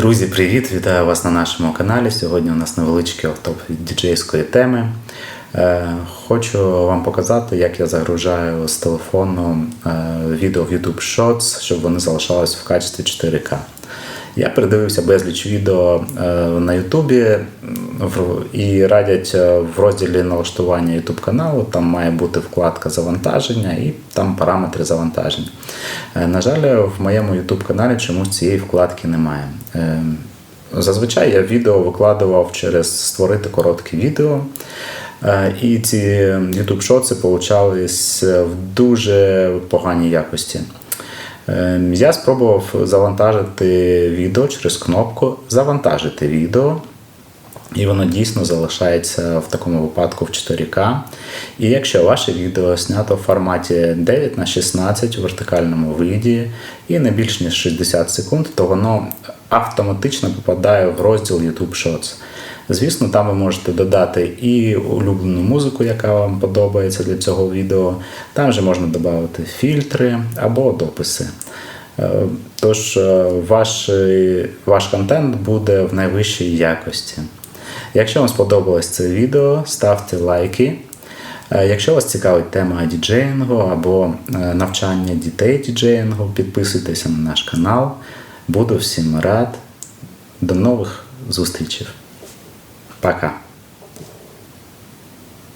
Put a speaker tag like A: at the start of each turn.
A: Друзі, привіт! Вітаю вас на нашому каналі. Сьогодні у нас невеличкий автоп діджейської теми. Е, Хочу вам показати, як я загружаю з телефону е, відео в YouTube Shots, щоб вони залишались в качестві 4К. Я передивився безліч відео е, на в- і радять е, в розділі налаштування YouTube каналу. Там має бути вкладка завантаження і там параметри завантаження. Е, На жаль, в моєму YouTube каналі чомусь цієї вкладки немає. Е, Зазвичай я відео викладував через створити коротке відео. І ці YouTube шоци получались в дуже поганій якості. Я спробував завантажити відео через кнопку Завантажити відео. І воно дійсно залишається в такому випадку в 4К. І якщо ваше відео знято в форматі 9 на 16 у вертикальному виді і не більш ніж 60 секунд, то воно автоматично попадає в розділ YouTube Shorts. Звісно, там ви можете додати і улюблену музику, яка вам подобається для цього відео. Там же можна додати фільтри або дописи. Е, Тож е, ваш, е, ваш контент буде в найвищій якості. Якщо вам сподобалось це відео, ставте лайки. Е, Якщо вас цікавить тема діджеїнгу або е, навчання дітей діджеїнгу, підписуйтеся на наш канал. Буду всім рад. До нових зустрічей. Пока.